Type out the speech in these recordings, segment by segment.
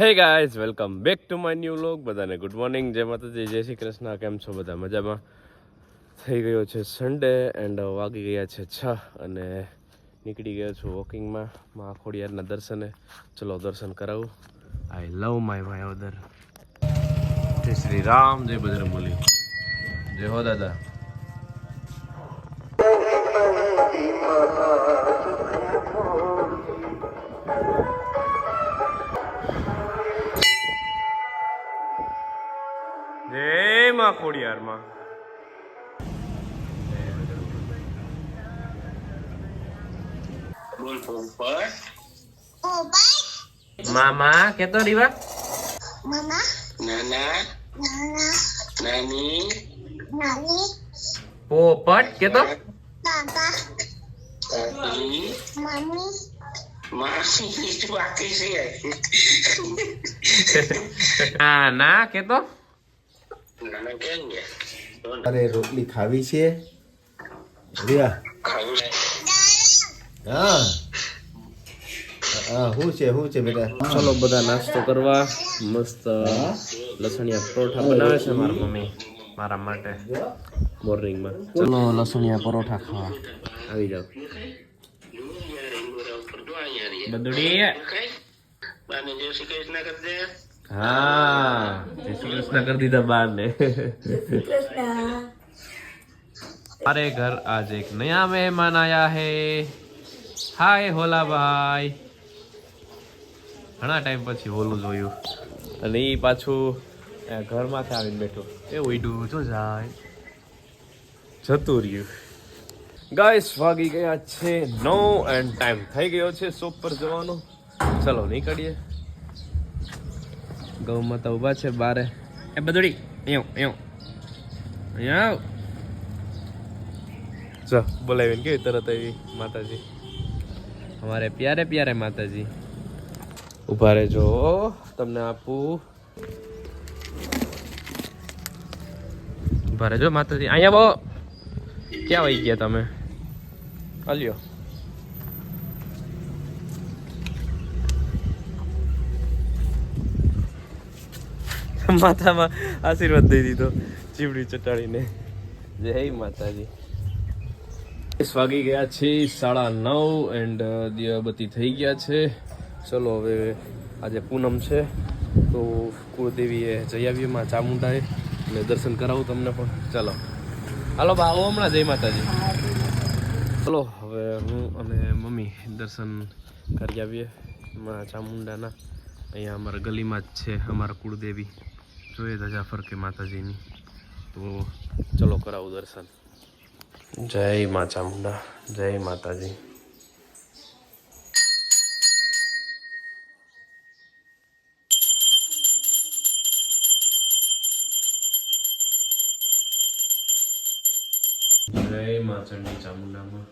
Hey guys welcome back to my new vlog બધાને good morning Jai Mataji, જય શ્રી કૃષ્ણ. કેમ છો બધા? મજામાં? થઈ ગયો છે સન્ડે એન્ડ વાગી ગયા છે છ અને નીકળી ગયો છું વોકિંગમાં મા ખોડિયારના દર્શને. ચલો દર્શન કરાવું. આઈ લવ માય માયોદર જય શ્રી રામ, જય બજરંગબલી. જય હો દાદા. ખોડિયારમાં. મામા કેતો રીવા? મામા? નાના? નાના? નાની? નાની? પોપટ કેતો? Papa, કાકી? મમ્મી માસી બાકી છે. ના ના કેતો? અરે રોટલી ખાવી છે? રિયા. હા. હા શું છે શું છે બેટા? ચલો બધા નાસ્તો કરવા. મસ્ત લસણિયા પરોઠા બનાવે છે મારા મમ્મી મારા માટે. મોર્નિંગમાં. ચલો લસણિયા પરોઠા ખાવા. આવી જાવ બદડી હા જય શ્રી કૃષ્ણ કરી દીધા બાર ને અરે ઘર આજ એક નયા મહેમાન આયા હે. હાય હોલા ભાઈ ઘણા ટાઈમ પછી હોલું જોયું. અને એ પાછું ઘરમાંથી આવીને બેઠું. એ ઉડ્યું જો જાય. જતું રહ્યું. ગાઈસ વાગી ગયા છે નો એન્ડ ટાઈમ થઈ ગયો છે શોપ પર જવાનો. ચલો નીકળીએ. ગૌ માતા ઊભા છે બારે. એ બદડી એવું એવું અહીંયા જો બોલાવીને કેવી તરત આવી માતાજી? અમારે પ્યારે પ્યારે માતાજી. ઊભા રહેજો તમને આપું. ઊભા રહેજો માતાજી. અહીંયા બો ક્યાં વહી ગયા તમે? અલ્યો માથામાં આશીર્વાદ દઈ દીધો ચીવડી ચટાડીને. જય માતાજી. વાગી ગયા છે સાડા નવ એન્ડ દિવાબત્તી થઈ ગયા છે. ચલો હવે આજે પૂનમ છે. તો કુળદેવીએ જઈ આવીએ માં ચામુંડાએ. અને દર્શન કરાવું તમને પણ. ચાલો. હાલો બા, આવો હમણાં જય માતાજી. ચલો, હવે હું અને મમ્મી દર્શન કરી આવીએ. માં ચામુંડાના. અહીંયા અમારા ગલીમાં જ છે અમારા કુળદેવી. જોઈએ ધજા ફરકે માતાજીની. તો ચલો કરાવું દર્શન. જય મા ચામુંડા જય માતાજી. જય મા ચંડી ચામુંડામાં.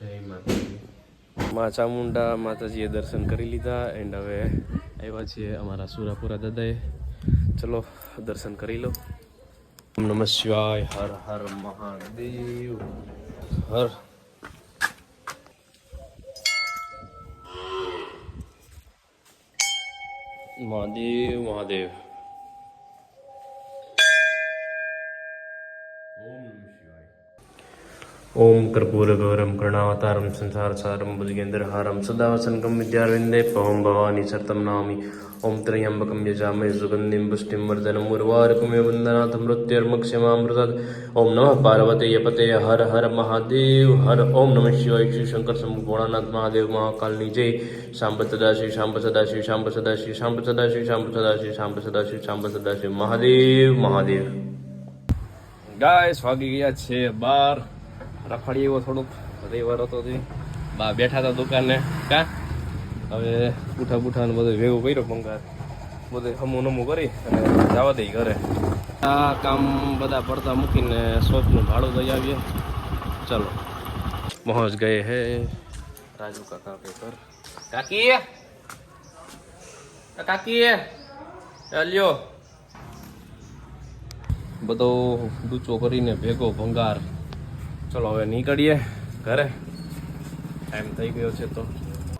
જય માતાજી. મા ચામુંડા માતાજીએ દર્શન કરી લીધા એન્ડ હવે આવ્યા છીએ અમારા સુરાપુરા દાદાએ. ચલો, દર્શન કરી લો. નમ શિવાય, હર હર મહાદેવ હર. મહાદેવ મહાદેવ. ઓમ કર્પૂરગૌરમ કર્ણાવતારમ સંસારસારમ ભુજગેન્દ્રહારમ સદાવસનકમ વિદ્યારવિંદે પવમ ભવાની સતમ નામી ઓમ ત્રયંબકમ યજામય સુગંધિમ પુષ્ટિમ વર્ધનમ ઉર્વારકમે વંદનાથ મૃત્યુર્મક્ષમામૃતદ ઓમ નમઃ પાર્વતીય પતે હર હર મહાદેવ હર ઓમ નમઃ શિવાય શ્રી શંકર શંભુ ભોળાનાથ મહાદેવ મહાકાલની જય શાંબ સદાશિવ શાંબ સદાશિવ શાંબ સદાશિવ શાંબ સદાશિવ શાંબ સદાશિવ શાંબ સદાશિવ શાંબ સદાશિવ મહાદેવ મહાદેવ ગાઈસ વાગી ગયા છે બાર રખડી એવો થોડુંક. રવિવાર હતો બા બેઠા હતા દુકાને. કા? હવે બુઠા બુઠા ને બધું ભેગું કર્યો પંકાર બધું હમું નમું કરી અને જવા દઈ ઘરે. આ કામ બધા પડતા મૂકીને શોપનું ભાડું દઈ આવીએ. ચલો. પહોંચ ગયે હે. રાજુ કાકા કે ઘર. કાકી! કાકી! ચાલ્યો બધો ડૂચો કરીને ભેગો ભંગાર. ચલો હવે નીકળીએ ઘરે. ટાઈમ થઈ ગયો છે તો.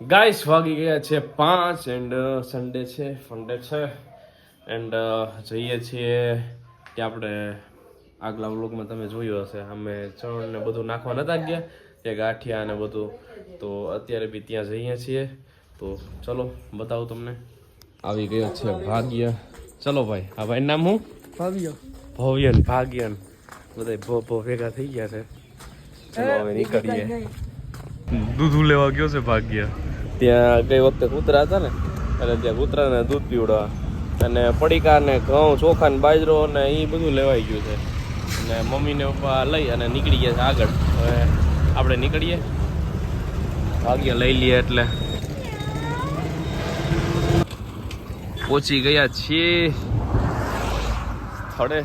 ગાઈસ વાગી ગયા છે પાંચ એન્ડ સન્ડે છે ફંડે છે. એન્ડ જઈએ છીએ કે આપણે આગલા વ્લોગમાં તમે જોયું હશે. અમે ચણ ને બધું નાખવા નતા ગયા તે ગાંઠિયા ને બધું. તો અત્યારે બી ત્યાં જઈએ છીએ. તો ચલો બતાવું તમને. આવી ગયો છે ભાગ્ય. ચલો ભાઈ આ ભાઈ નામ હું ભાવ્ય. ભવ્યન ભાગ્યન. બધા ભો ભો ભેગા થઈ ગયા છે. ચલો હવે નીકળીએ. દૂધ લેવા ગયો છે ભાગ્ય. ત્યાં ગઈ વખતે કૂતરા હતા ને એટલે ત્યાં કૂતરાને દૂધ પીવડવા અને પડીકા ને ઘઉં ચોખા ને બાજરો ને એ બધું લેવાઈ ગયું છે. અને મમ્મીને પપ્પા લઈ અને નીકળી ગયા છે આગળ. હવે આપણે નીકળીએ. ભાગ્ય લઈ લઈએ એટલે. પહોંચી ગયા છીએ. સ્થળે.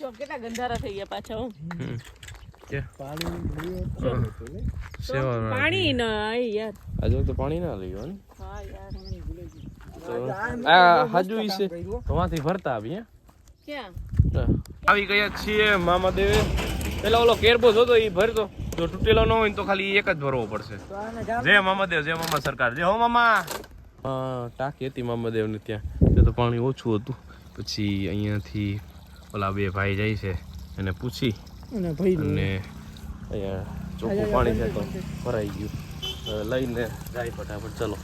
જો કેટલા ગંધારા થઈ ગયા પાછા પાણી ના યાર. આજુ તો પાણી ના લઈ ને? હા યાર આ હાજુ વાંથી ભરતા આવી હે? ક્યાં? આવી ગયા છીએ મામા દેવે પેલા ઓલો કેરબો જોતો એ ભરતો. જો તૂટેલો ન હોય ને તો ખાલી એક જ ભરવો પડશે. જય મામાદેવ જય મામા સરકાર. જય હો મામા. હા ટાંકી હતી મામાદેવ ને ત્યાં તે તો પાણી ઓછું હતું. પછી અહીંયાથી ઓલા બે ભાઈ જાય છે. એને પૂછી અને ભાઈ અને અહીંયા ચોખ્ખું પાણી છે તો ભરાઈ ગયું. હવે લઈને જાય ફટાફટ ચલો.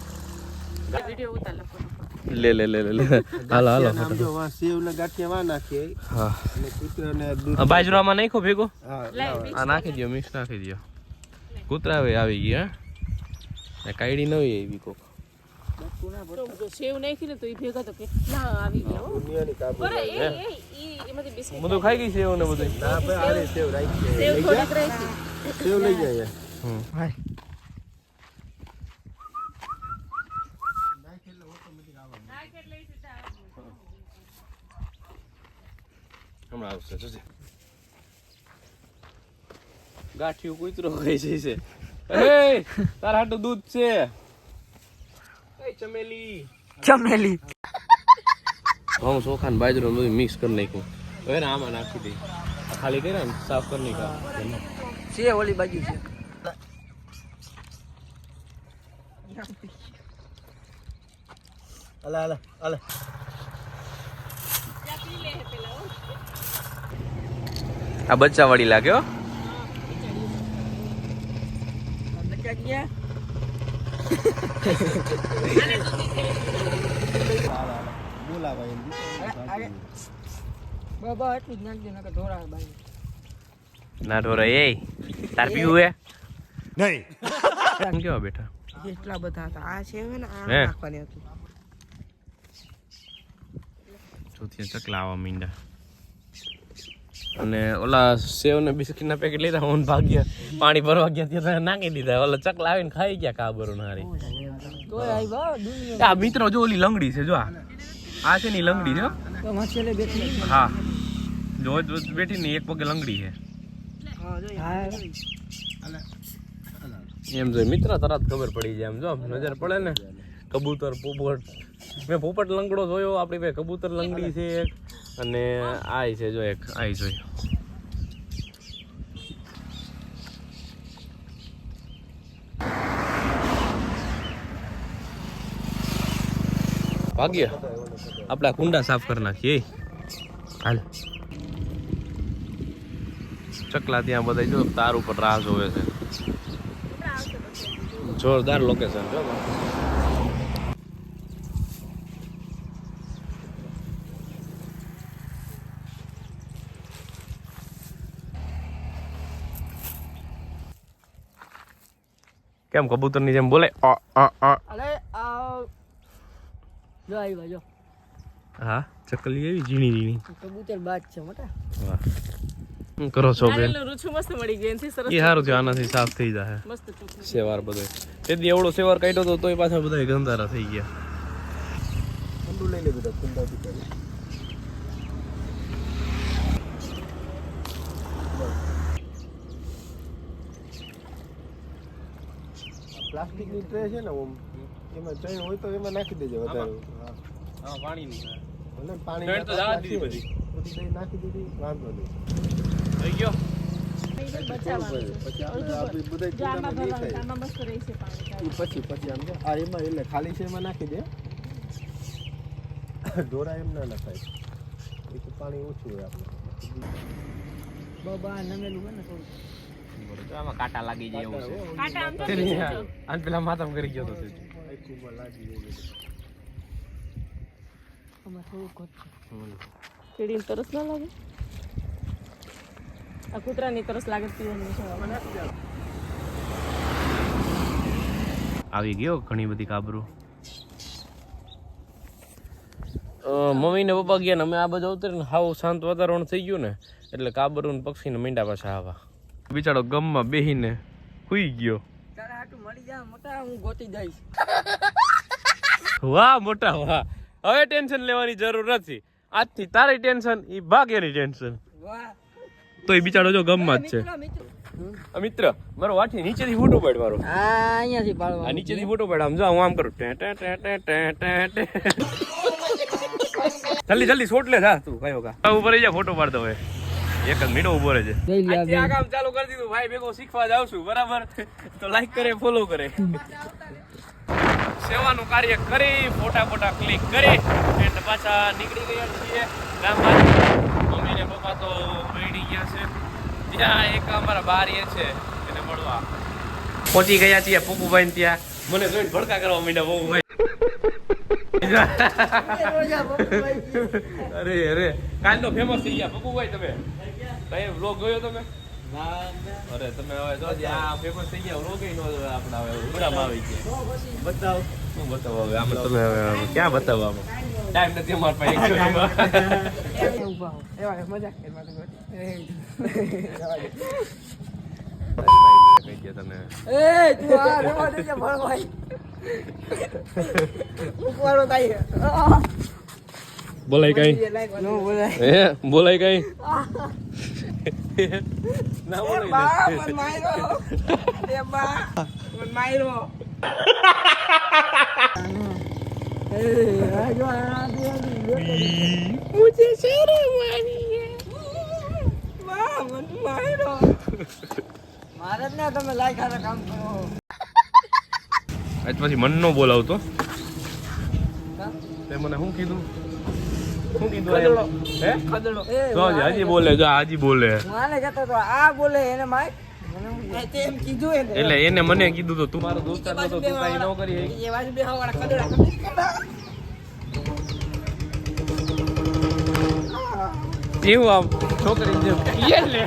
લે લે લે લે લે હાલો હાલો જો વા સેવ ને ગાંઠિયા વા નાખીએ હા. અને કૂતરાને દૂધ આ બાજરામાં નાખો ભેગો? આ નાખી દો મિક્સ નાખી દો કૂતરા હવે આવી ગયા ને કાયડી ન હોય એવી કોક સેવ નાખી ને તો એ ભેગા તો કેટલા આવી ગયા બિસ્કિટ બધું ખાઈ ગઈ છે એવું ને બધું. ના ભાઈ આરે સેવ રાખી સેવ થોડીક રાખી. સેવ લઈ જાય હમ. હમણાં આવશે જોજે. ગાંઠિયું કૂતરો ખાઈ જાય છે એ તારા હાટું દૂધ છે. એ ચમેલી? ચમેલી. ઘઉં ચોખા ને બાજરો બધું મિક્સ કરી નાખ્યું. હવે ને આમાં નાખી દે. ખાલી કર્યા ને સાફ કરી નાખ્યા. છે ઓલી બાજુ છે. અલા અલા અલા આ બચ્ચા વાળી લાગે હો. બચા બોલાવા બાબા એટલું જ નાખજો નકર ઢોરા બાજુ. ના ઢોરા એ તાર પીવું હે? નહીં. કેવા બેઠા? એટલા બધા હતા. આ છે ને આ? નાખવાની હતી. ચોથી ચકલા આવા મીંડા. અને ઓલા સેવ ને બિસ્કિટ ના પેકેટ લીધા હું ભાગ્યા પાણી ભરવા ગયા ત્યાં નાખી દીધા. ઓલા ચકલા આવીને ખાઈ ગયા કાબરો નારી આ મિત્રો જો ઓલી લંગડી છે જો આ. આ છે ની લંગડી છે હો. રોજ રોજ બેઠી ને એક પગે લંગડી છે. એમ જો મિત્ર તરત ખબર પડી જાય એમ જો નજર પડે ને. કબૂતર પોપટ. મેં પોપટ લંગડો જોયો આપણી ભાઈ કબૂતર લંગડી છે એક. અને આય છે જો એક. આય જોઈ. ભાગ્ય. આપણા કુંડા સાફ કરી નાખીએ. હાલ. ચકલા ત્યાં બધા જો, તાર ઉપર રાહ જોવે છે. જોરદાર લોકેશન જો કેમ કબૂતરની જેમ બોલે? અ અ અ. જો આવ્યા જો. હા ચકલી એવી ઝીણી ઝીણી. કબૂતર બાજ છે મોટા. વાહ. શું કરો છો બેન? રૂચું મસ્ત મળી ગયું એનાથી સરસ એ સારું છે આનાથી સાફ થઈ જાય મસ્ત ચોખ્ખું સેવાર બધો. એવડો સેવાર કાઢ્યો તો તોય પાછા બધા ગંધારા થઈ ગયા. ઠંડુ લઈ લે બેટા કુંડા બી પ્લાસ્ટિકની ટ્રે છે ને ઓમ. એમાં ચણ હોય તો એમાં નાખી દેજો વધારે. હા. હા પાણી નહીં ભલે પાણી ચણ તો નાખી જવા દીધી બધી. બધી. નાખી દીધી વાંધો નહીં. થઈ ગયો? પછી પછી પછી આમ આ એમાં એટલે ખાલી છે એમાં નાખી દે. ઢોરા એમ ના નખાય. એ તો પાણી ઓછું હોય આપણે. બાબા નમેલું હોય ને થોડું આમાં કાંટા લાગી જાય એવું છે. કાંટા આમ તો નીચે જો. આજ પેલા માતમ કરી ગયો તો. આખુંમાં લાગી છે. કીડીને તરસ ના લાગે? આ કૂતરાની તરસ લાગે આવી ગયો ઘણી બધી કાબરું. મમ્મી ને પપ્પા ગયા ને અમે આ બાજુ ઉતરીને હાવ શાંત વાતાવરણ થઈ ગયું ને એટલે કાબરું ને પક્ષી ને મીંડા પાછા આવા. બિચારો ગમમાં બેહીને સુઈ ગયો. મળી જાય મોટા હું ગોતી જઈશ વાહ મોટા વાહ. હવે ટેન્શન લેવાની જરૂર નથી. આજથી તારી ટેન્શન ઈ ભાગેની ટેન્શન. વાહ. તો એ બિચારો જો ગમમાં જ છે. મિત્રો મારો વાઠી નીચેથી ફોટો પાડ મારો અહીંયાથી આ નીચેથી ફોટો પાડ આમ જો હું આમ કરું. ટે ટે ટે ટે ટે ટે ટે. જલ્દી જલ્દી શોટ લે જા તું કયો કા ઉપર જા ફોટો પાડ દો હવે એક જ મીઠો ઊભો રહેજે. જઈ આ કામ ચાલુ કરી દીધું. ભાઈ ભેગો શીખવા જાવ છું. બરાબર? તો લાઈક કરે ફોલો કરે. સેવાનું કાર્ય કરી ફોટા ફોટા ક્લિક કરી એન્ડ પાછા નીકળી ગયા છીએ. ગામ મમ્મી ને પપ્પા તો મળી ગયા છે. ત્યાં એક અમારા બારીએ છે. એને મળવા. પહોંચી ગયા છીએ પપ્પુભાઈ ત્યાં. મને જોઈને ભડકા કરવા માંડ્યા પપ્પુભાઈ અરે અરે. કાલ તો ફેમસ થઈ ગયા. પપ્પુભાઈ તમે? ભાઈ વ્લોગ જોયો તમે? અરે તમે હવે જો આ ફેમસ થઈ ગયા વ્લોગ નો આપણા હવે આવી ગયા. બતાવો. શું બતાવો હવે? આમાં તમે હવે ક્યાં બતાવો આમાં? ટાઈમ નથી અમારા પાસે. ગયા તમે? એ તું આ રેવા દેજે ભણવાઈ ઉપવાળો થાય બોલાય. કઈ હે? બોલાય કઈ? ના બોલાય બા મન માયરો. મુજે શરમ આવી બા મન માયરો. મારે ના તમે લાયકા કામ કરો. આજ પછી મન નો બોલાવતો. તે મને શું કીધું? શું કીધું હે? એ હજી બોલે જો હાજી બોલે. માને કહેતો તો આ બોલે એને માઈક કીધું એટલે એને મને કીધું તો તું મારો દોસ્તાર નતો તું કાંઈ ન કરી હકી. એ બાજુ બેહવા વાળા ખદડા જેવું આમ છોકરી જેમ. યે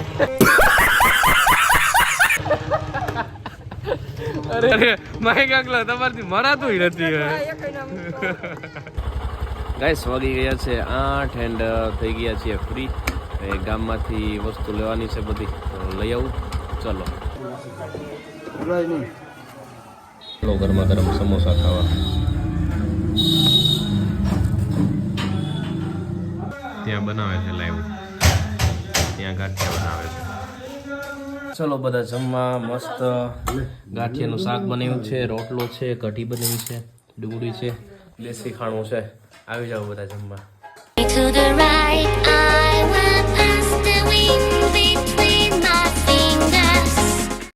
અરે અરે. માય કાકલા તમારથી મરાતું નથી ગાઈસ વાગી ગયા છે આઠ એન્ડ થઈ ગયા છીએ ફ્રી એ ગામમાંથી વસ્તુ લેવાની છે બધી. તો લઈ આવું. ચલો. ચલો ગરમા ગરમ સમોસા ખાવા. ત્યાં બનાવે છે લાઈવ ત્યાં ગાંઠિયા બનાવે છે. ચલો બધા જમવા, મસ્ત. ગાંઠિયાનું શાક બનાવ્યું છે, રોટલો છે, કઢી બનાવી છે, ડુંગળી છે, દેશી ખાણું છે. આવી જાઓ બધા જમવા.